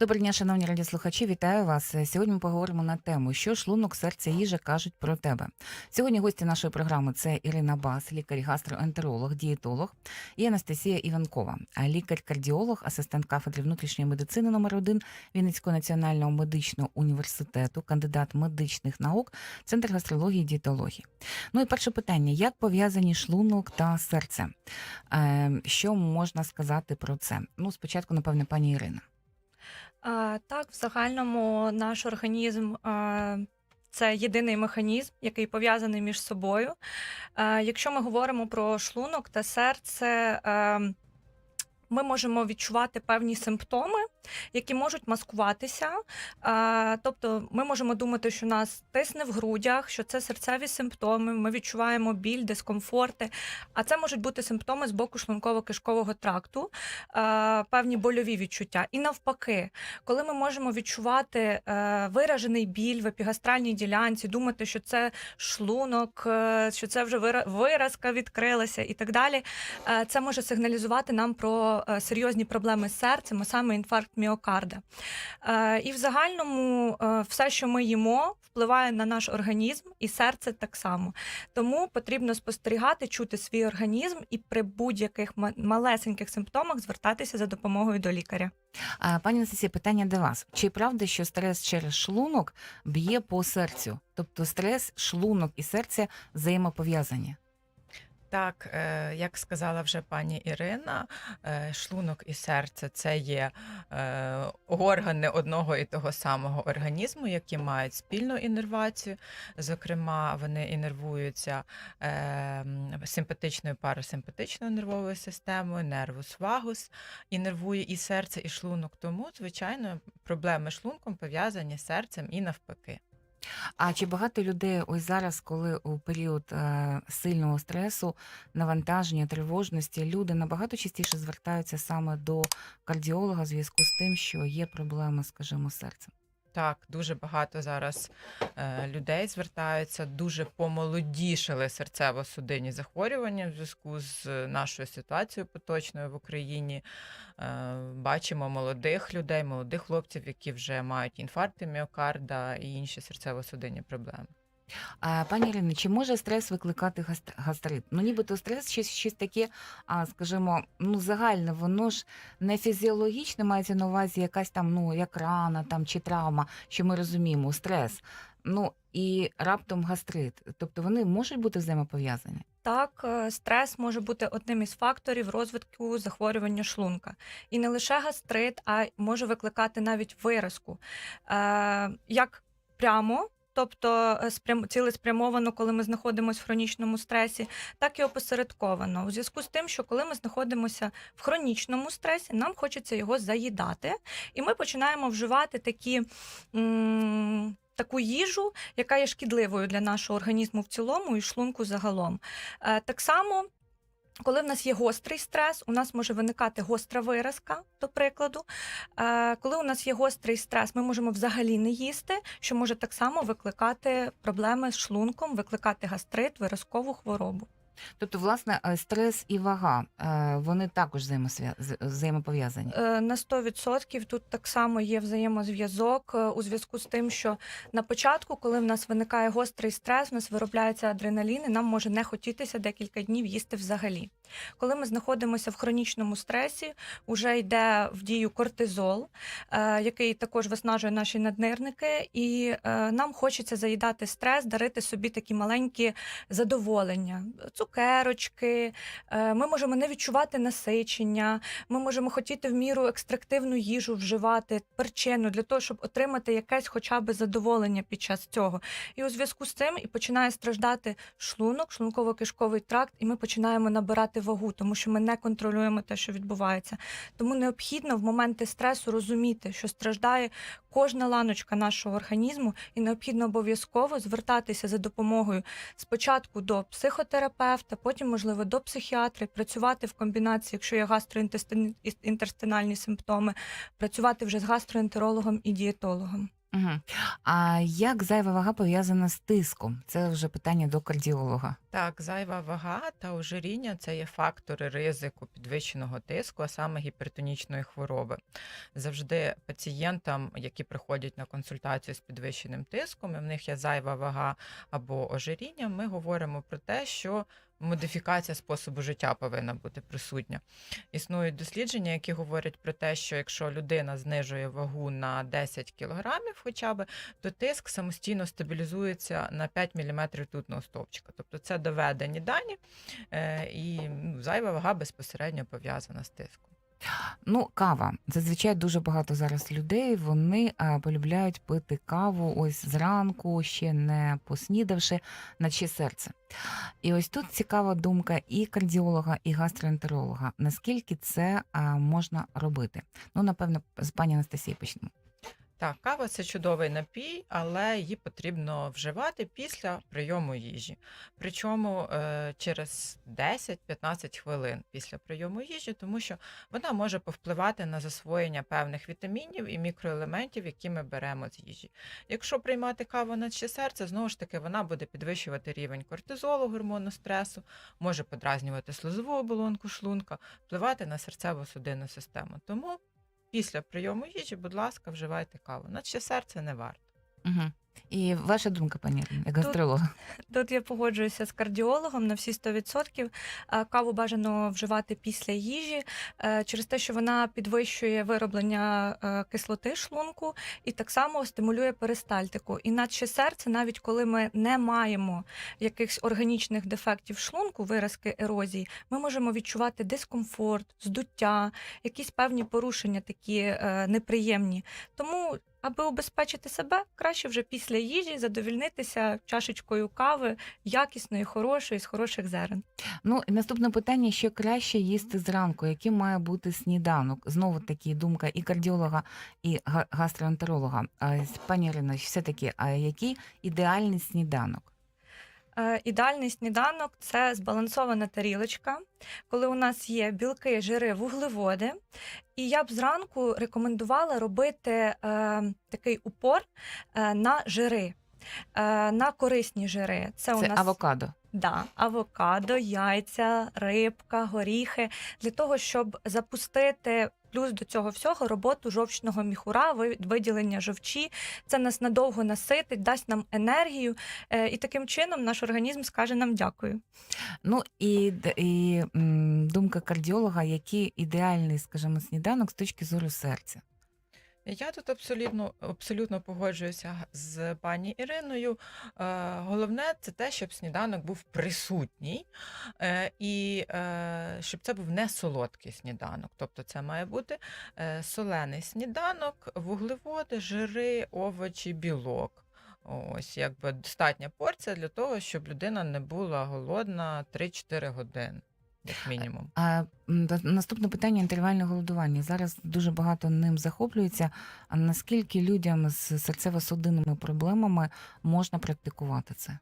Доброго дня, шановні радіослухачі, вітаю вас. Сьогодні ми поговоримо на тему, що шлунок, серце, їжа кажуть про тебе. Сьогодні гості нашої програми це Ірина Бас, лікар, гастроентеролог, дієтолог, і Анастасія Іванкова, лікар-кардіолог, асистент кафедри внутрішньої медицини номер 1 Вінницького національного медичного університету, кандидат медичних наук, центр гастрології і дієтології. Ну і перше питання: як пов'язані шлунок та серце? Е, Що можна сказати про це? Ну, спочатку, напевне, пані Ірина. Так, в загальному наш організм це єдиний механізм, який пов'язаний між собою. Якщо ми говоримо про шлунок та серце, ми можемо відчувати певні симптоми, які можуть маскуватися. Тобто, ми можемо думати, що нас тисне в грудях, що це серцеві симптоми. Ми відчуваємо біль, дискомфорти. А це можуть бути симптоми з боку шлунково-кишкового тракту, певні больові відчуття. І навпаки, коли ми можемо відчувати е, виражений біль в епігастральній ділянці, думати, що це шлунок, е, що це вже вира- виразка відкрилася і так далі. е, Це може сигналізувати нам про серйозні проблеми з серцем, а саме інфаркт міокарда. Е, І в загальному е, все, що ми їмо, впливає на наш організм і серце так само. Тому потрібно спостерігати, чути свій організм і при будь-яких малесеньких симптомах звертатися за допомогою до лікаря. Пані Анастасія, питання до вас. Чи правда, що стрес через шлунок б'є по серцю? Тобто стрес, шлунок і серце взаємопов'язані? Так, е, як сказала вже пані Ірина, е, шлунок і серце це є е, органи одного і того самого організму, які мають спільну іннервацію. Зокрема, вони іннервуються е, симпатичною парасимпатичною нервовою системою, нервус вагус іннервує і серце, і шлунок. Тому, звичайно, проблеми шлунком пов'язані з серцем і навпаки. А чи багато людей ось зараз, коли у період е, сильного стресу, навантаження, тривожності, люди набагато частіше звертаються саме до кардіолога в зв'язку з тим, що є проблеми, скажімо, серцем? Так, дуже багато зараз е, людей звертаються, дуже помолодішали серцево-судинні захворювання в зв'язку з е, нашою ситуацією поточною в Україні. Е, бачимо молодих людей, молодих хлопців, які вже мають інфаркти міокарда і інші серцево-судинні проблеми. А, пані Ірино, чи може стрес викликати гаст- гастрит? Ну, нібито стрес щось, щось таке, а, скажімо, ну, загальне, воно ж не фізіологічне, мається на увазі якась там, ну, як рана там, чи травма, що ми розуміємо, стрес. Ну, і раптом гастрит. Тобто вони можуть бути взаємопов'язані? Так, е, стрес може бути одним із факторів розвитку захворювання шлунка. І не лише гастрит, а може викликати навіть виразку. Е, як прямо, тобто е, спрям... цілеспрямовано, коли ми знаходимося в хронічному стресі, так і опосередковано. У зв'язку з тим, що коли ми знаходимося в хронічному стресі, нам хочеться його заїдати, і ми починаємо вживати такі. М- Таку їжу, яка є шкідливою для нашого організму в цілому і шлунку загалом. Е, Так само, коли в нас є гострий стрес, у нас може виникати гостра виразка, до прикладу. Е, Коли у нас є гострий стрес, ми можемо взагалі не їсти, що може так само викликати проблеми з шлунком, викликати гастрит, виразкову хворобу. Тобто, власне, е, стрес і вага, е, вони також взаємопов'язані. Е, На 100% тут так само є взаємозв'язок у зв'язку з тим, що на початку, коли в нас виникає гострий стрес, в нас виробляється адреналін, і нам може не хотітися декілька днів їсти взагалі. Коли ми знаходимося в хронічному стресі, вже йде в дію кортизол, е, який також виснажує наші наднирники, і е, нам хочеться заїдати стрес, дарити собі такі маленькі задоволення, цукерочки. е, Ми можемо не відчувати насичення, ми можемо хотіти в міру екстрактивну їжу вживати, перчину для того, щоб отримати якесь хоча б задоволення під час цього. І у зв'язку з цим і починає страждати шлунок, шлунково-кишковий тракт, і ми починаємо набирати вагу, тому що ми не контролюємо те, що відбувається. Тому необхідно в моменти стресу розуміти, що страждає кожна ланочка нашого організму, і необхідно обов'язково звертатися за допомогою спочатку до психотерапевта, потім, можливо, до психіатра, працювати в комбінації, якщо є гастроінтестинальні симптоми, працювати вже з гастроентерологом і дієтологом. Угу. А як зайва вага пов'язана з тиском? Це вже питання до кардіолога. Так, зайва вага та ожиріння це є фактори ризику підвищеного тиску, а саме гіпертонічної хвороби. Завжди пацієнтам, які приходять на консультацію з підвищеним тиском, і в них є зайва вага або ожиріння, ми говоримо про те, що модифікація способу життя повинна бути присутня. Існують дослідження, які говорять про те, що якщо людина знижує вагу на 10 кілограмів, хоча б, то тиск самостійно стабілізується на 5 мм тутного стовпчика. Тобто це доведені дані, е, і ну, зайва вага безпосередньо пов'язана з тиском. Ну, кава. Зазвичай дуже багато зараз людей вони е, полюбляють пити каву ось зранку, ще не поснідавши, наче серце. І ось тут цікава думка і кардіолога, і гастроентеролога. Наскільки це е, можна робити? Ну, напевно, з пані Анастасії почнемо. Так, кава це чудовий напій, але її потрібно вживати після прийому їжі. Причому е, через 10-15 хвилин після прийому їжі, тому що вона може повпливати на засвоєння певних вітамінів і мікроелементів, які ми беремо з їжі. Якщо приймати каву на ще серце, знову ж таки вона буде підвищувати рівень кортизолу, гормону стресу, може подразнювати слизову оболонку шлунка, впливати на серцево-судинну систему. Тому після прийому їжі, будь ласка, вживайте каву. Наче серце не варто. Угу. І ваша думка, пані як гастролога? Тут я погоджуюся з кардіологом на всі 100%. Е, Каву бажано вживати після їжі е, через те, що вона підвищує вироблення е, кислоти шлунку і так само стимулює перистальтику. І наче серце, навіть коли ми не маємо якихось органічних дефектів шлунку, виразки ерозії, ми можемо відчувати дискомфорт, здуття, якісь певні порушення такі е, неприємні. Тому Аби убезпечити себе, краще вже після їжі задовільнитися чашечкою кави, якісної, хорошої, з хороших зерен. Ну, і наступне питання: що краще їсти зранку? Яким має бути сніданок? Знову таки думка і кардіолога, і га- гастроентеролога. Пані Ірино, все-таки, а який ідеальний сніданок? Е, Ідеальний сніданок це збалансована тарілочка, коли у нас є білки, жири, вуглеводи. І я б зранку рекомендувала робити е, такий упор е, на жири, е, на корисні жири. Це, у нас авокадо. Да, авокадо, яйця, рибка, горіхи для того, щоб запустити плюс до цього всього роботу жовчного міхура, виділення жовчі. Це нас надовго наситить, дасть нам енергію, е, і таким чином наш організм скаже нам дякую. Ну і, і думка кардіолога, який ідеальний, скажімо, сніданок з точки зору серця. Я тут абсолютно, абсолютно погоджуюся з пані Іриною. Е, головне це те, щоб сніданок був присутній е, і е, щоб це був не солодкий сніданок. Тобто це має бути солений сніданок, вуглеводи, жири, овочі, білок. Ось якби достатня порція для того, щоб людина не була голодна 3-4 години, як мінімум. А наступне питання інтервальне голодування. Зараз дуже багато ним захоплюється. А наскільки людям з серцево-судинними проблемами можна практикувати це?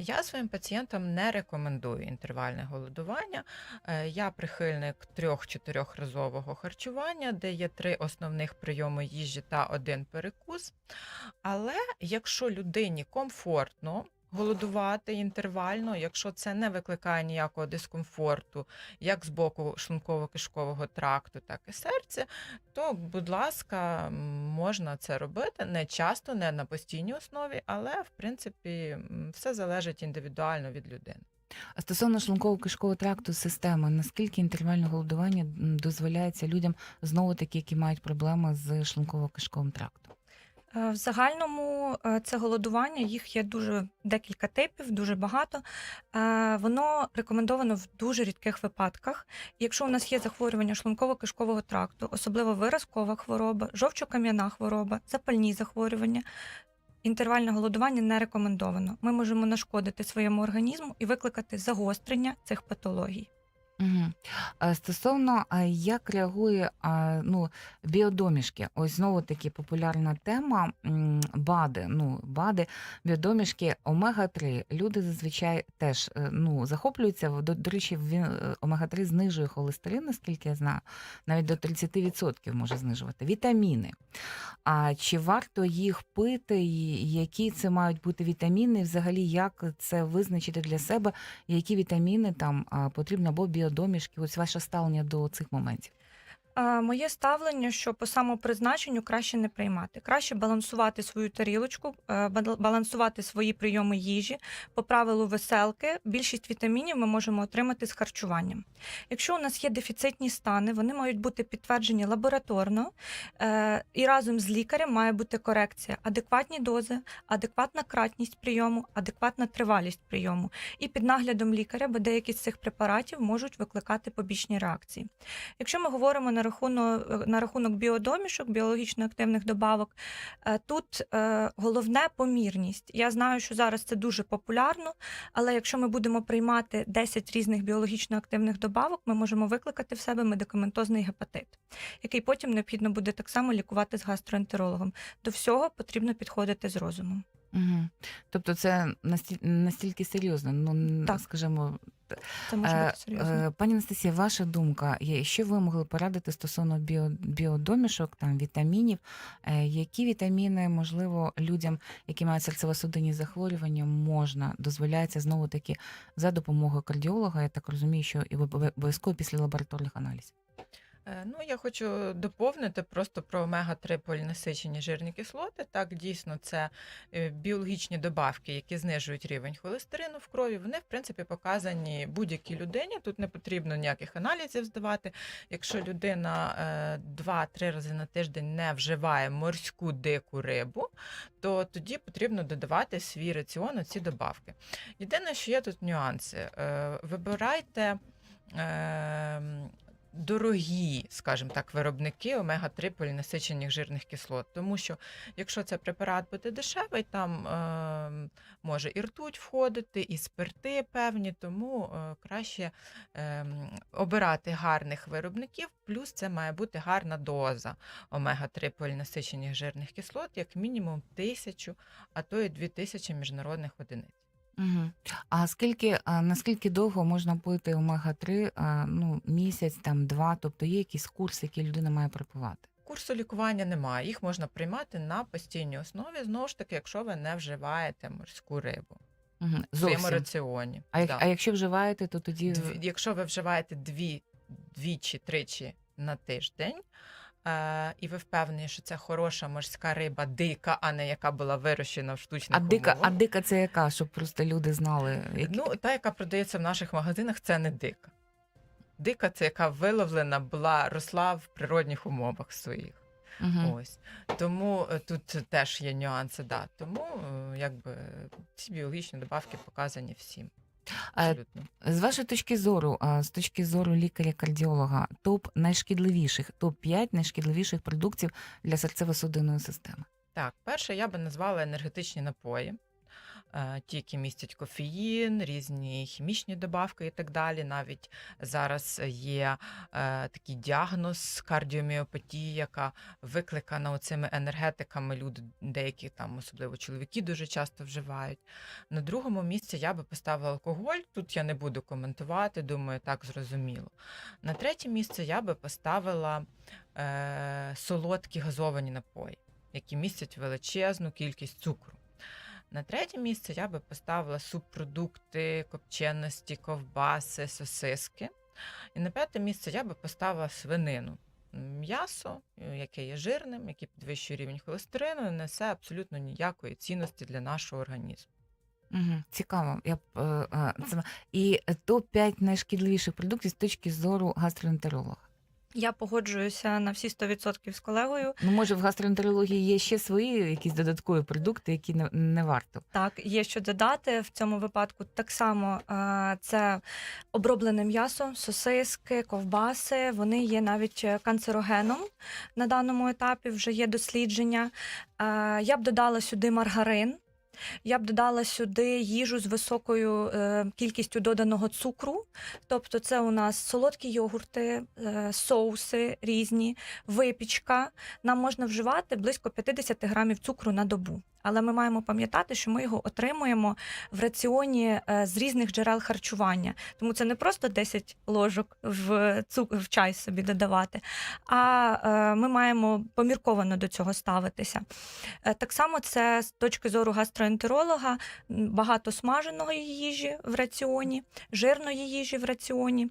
Я своїм пацієнтам не рекомендую інтервальне голодування. Е, Я прихильник трьох-чотирьохразового харчування, де є три основних прийоми їжі та один перекус. Але якщо людині комфортно голодувати інтервально, якщо це не викликає ніякого дискомфорту, як з боку шлунково-кишкового тракту, так і серця, то, будь ласка, можна це робити не часто, не на постійній основі, але в принципі все залежить індивідуально від людини. А стосовно шлунково-кишкового тракту системи, наскільки інтервальне голодування дозволяється людям знову таки, які мають проблеми з шлунково-кишковим трактом? Е, В загальному е, це голодування, їх є дуже декілька типів, дуже багато. Е, Воно рекомендовано в дуже рідких випадках. Якщо у нас є захворювання шлунково-кишкового тракту, особливо виразкова хвороба, жовчокам'яна хвороба, запальні захворювання. Інтервальне голодування не рекомендовано. Ми можемо нашкодити своєму організму і викликати загострення цих патологій. Угу. Стосовно як реагує ну, біодомішки, ось знову таки популярна тема м, БАДи. Ну, БАДи, біодомішки омега-3. Люди зазвичай теж е, ну, захоплюються. До, до речі, він, е, омега-3 знижує холестерин, наскільки я знаю, навіть до 30% може знижувати. Вітаміни. А чи варто їх пити, і які це мають бути вітаміни? Взагалі, як це визначити для себе, які вітаміни там потрібно або біодомішки? Ось ваше ставлення до цих моментів. Моє ставлення, що по самопризначенню краще не приймати. Краще балансувати свою тарілочку, е, балансувати свої прийоми їжі по правилу веселки. Більшість вітамінів ми можемо отримати з харчуванням. Якщо у нас є дефіцитні стани, вони мають бути підтверджені лабораторно, е, і разом з лікарем має бути корекція, адекватні дози, адекватна кратність прийому, адекватна тривалість прийому. І під наглядом лікаря, бо деякі з цих препаратів можуть викликати побічні реакції. Якщо ми говоримо на рахунок, на рахунок біодомішок, біологічно активних добавок, е, тут е, головне помірність. Я знаю, що зараз це дуже популярно, але якщо ми будемо приймати 10 різних біологічно активних добавок, ми можемо викликати в себе медикаментозний гепатит, який потім необхідно буде так само лікувати з гастроентерологом. До всього потрібно підходити з розумом. Угу. Тобто це настіль, настільки серйозно. Ну, Так. скажімо, Це може Е, бути серйозно. е, Пані Анастасія, ваша думка, що ви могли порадити стосовно біо, біодомішок, там вітамінів? Е, Які вітаміни, можливо, людям, які мають серцево-судинні захворювання, можна дозволяється знову таки за допомогою кардіолога? Я так розумію, що і обов- обов'язково після лабораторних аналізів. Е, Ну, я хочу доповнити просто про омега-3 полінасичені жирні кислоти. Так, дійсно, це е, біологічні добавки, які знижують рівень холестерину в крові. Вони, в принципі, показані будь-якій людині. Тут не потрібно ніяких аналізів здавати. Якщо людина е, 2-3 рази на тиждень не вживає морську дику рибу, то тоді потрібно додавати свій раціон ці добавки. Єдине, що є тут нюанси. Е, Вибирайте. Дорогі, скажімо так, виробники омега-3 полінасичених жирних кислот. Тому що якщо це препарат буде дешевий, там е, може і ртуть входити, і спирти певні, тому е, краще е, обирати гарних виробників, плюс це має бути гарна доза омега-3 полінасичених жирних кислот, як мінімум тисячу, а то і дві тисячі міжнародних одиниць. Угу. А скільки, а наскільки довго можна пити омега-3? А, ну, місяць, там, два, тобто є якийсь курс, який людина має пропивати? Курсу лікування немає. Їх можна приймати на постійній основі, знову ж таки, якщо ви не вживаєте морську рибу Угу. в своєму Зовсім. раціоні. А, як, Да. а якщо вживаєте, то тоді Дві- якщо ви вживаєте дві, двічі, тричі на тиждень, е, і ви впевнені, що це хороша морська риба, дика, а не яка була вирощена в штучних а дика, а дика це яка, щоб просто люди знали. Які... Ну, та, яка продається в наших магазинах, це не дика. Дика це яка виловлена була, росла в природних умовах своїх. Мгм. Ось тому е, тут теж є нюанси. Да. Тому е, якби ці біологічні добавки показані всім. Абсолютно. З вашої точки зору, з точки зору лікаря-кардіолога, топ найшкідливіших, топ 5 найшкідливіших продуктів для серцево-судинної системи. Так, перше я би назвала енергетичні напої. Е, Ті, які містять кофеїн, різні хімічні добавки і так далі. Навіть зараз є е, такий діагноз кардіоміопатії, яка викликана оцими енергетиками. Люди, деякі там, особливо чоловіки, дуже часто вживають. На другому місці я би поставила алкоголь. Тут я не буду коментувати, думаю, так зрозуміло. На третє місце я би поставила е, солодкі газовані напої, які містять величезну кількість цукру. На третє місце я би поставила субпродукти, копченості, ковбаси, сосиски. І на п'яте місце я би поставила свинину. М'ясо, яке є жирним, яке підвищує рівень холестерину, не несе абсолютно ніякої цінності для нашого організму. Угу. Цікаво. Я, б, е, це... І топ 5 найшкідливіших продуктів з точки зору гастроентеролога. Я погоджуюся на всі 100% з колегою. Ну, може, в гастроентерології є ще свої якісь додаткові продукти, які не, не варто. Так, є що додати в цьому випадку. Так само е, це оброблене м'ясо, сосиски, ковбаси. Вони є навіть е, канцерогеном на даному етапі. Вже є дослідження. Е, Я б додала сюди маргарин. Я б додала сюди їжу з високою е, кількістю доданого цукру. Тобто, це у нас солодкі йогурти, е, соуси різні, випічка. Нам можна вживати близько 50 грамів цукру на добу. Але ми маємо пам'ятати, що ми його отримуємо в раціоні е, з різних джерел харчування. Тому це не просто 10 ложок в, цук... в чай собі додавати, а е, ми маємо помірковано до цього ставитися. Е, Так само це з точки зору гастроентеролога багато смаженої їжі в раціоні, жирної їжі в раціоні,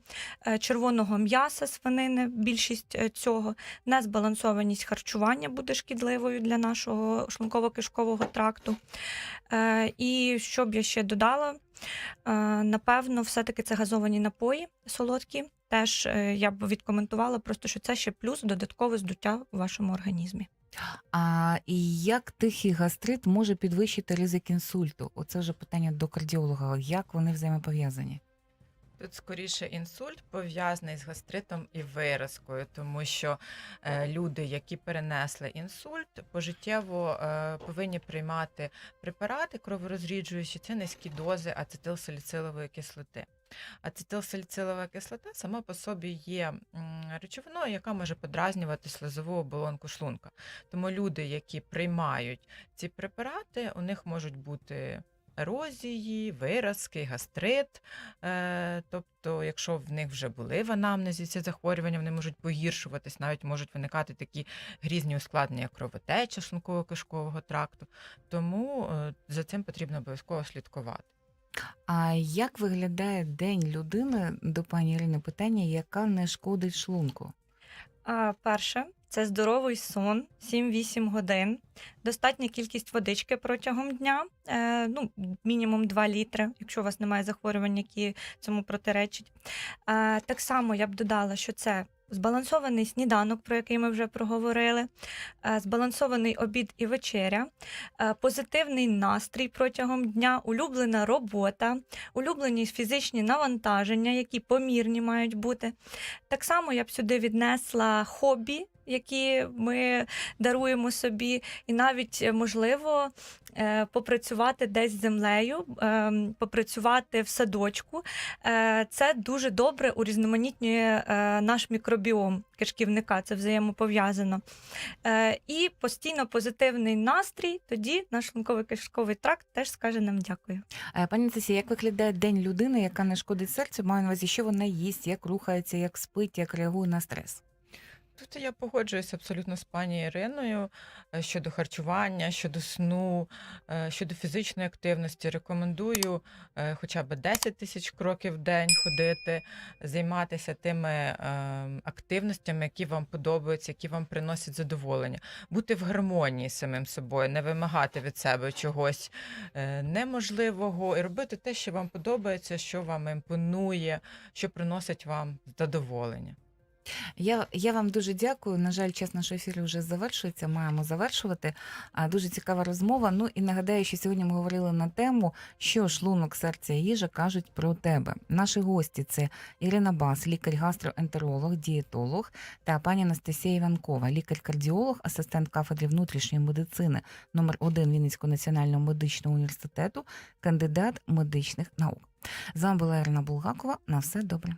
червоного м'яса, свинини, більшість цього, незбалансованість харчування буде шкідливою для нашого шлунково-кишкового тракту. Е, І що б я ще додала? Е, Напевно, все-таки це газовані напої солодкі. Теж е, я б відкоментувала, просто що це ще плюс додаткове здуття у вашому організмі. А як тихий гастрит може підвищити ризик інсульту? Оце вже питання до кардіолога. Як вони взаємопов'язані? Тут скоріше інсульт пов'язаний з гастритом і виразкою, тому що е, люди, які перенесли інсульт, пожиттєво е, повинні приймати препарати кроворозріджуючі, це низькі дози ацетилсаліцилової кислоти. Ацетилсаліцилова кислота сама по собі є речовиною, яка може подразнювати слизову оболонку шлунка. Тому люди, які приймають ці препарати, у них можуть бути ерозії, виразки, гастрит. Е, тобто, якщо в них вже були в анамнезі ці захворювання, вони можуть погіршуватись, навіть можуть виникати такі грізні ускладнення, як кровотеча шлунково-кишкового тракту. Тому е, за цим потрібно обов'язково слідкувати. А як виглядає день людини до пані Ірини питання, яка не шкодить шлунку? А, перше, це здоровий сон 7-8 годин, достатня кількість водички протягом дня, е, ну, мінімум 2 літри, якщо у вас немає захворювань, які цьому протиречать. Е, так само я б додала, що це збалансований сніданок, про який ми вже проговорили, е, збалансований обід і вечеря, е, позитивний настрій протягом дня, улюблена робота, улюблені фізичні навантаження, які помірні мають бути. Так само я б сюди віднесла хобі, які ми даруємо собі, і навіть е, можливо е, попрацювати десь з землею, ем, попрацювати в садочку. Е, Це дуже добре урізноманітнює наш мікробіом кишківника, це взаємопов'язано. І постійно позитивний настрій, тоді наш шлунково-кишковий тракт теж скаже нам дякую. Пані Цесі, як виглядає день людини, яка не шкодить серцю? Маю на увазі, що вона їсть, як рухається, як спить, як реагує на стрес? Тут я погоджуюсь абсолютно з пані Іриною е, щодо харчування, щодо сну, е, щодо фізичної активності. Рекомендую е, хоча б 10 тисяч кроків в день ходити, займатися тими е, активностями, які вам подобаються, які вам приносять задоволення, бути в гармонії з самим собою, не вимагати від себе чогось неможливого і робити те, що вам подобається, що вам імпонує, що приносить вам задоволення. Я, я вам дуже дякую. На жаль, час нашого ефіру вже завершується. Маємо завершувати. А дуже цікава розмова. Ну і нагадаю, що сьогодні ми говорили на тему, що шлунок, серця і їжа кажуть про тебе. Наші гості це Ірина Бас, лікар-гастроентеролог, дієтолог, та пані Анастасія Іванкова, лікар-кардіолог, асистент кафедри внутрішньої медицини номер 1 Вінницького національного медичного університету, кандидат медичних наук. З вами була Ірина Булгакова. На все добре.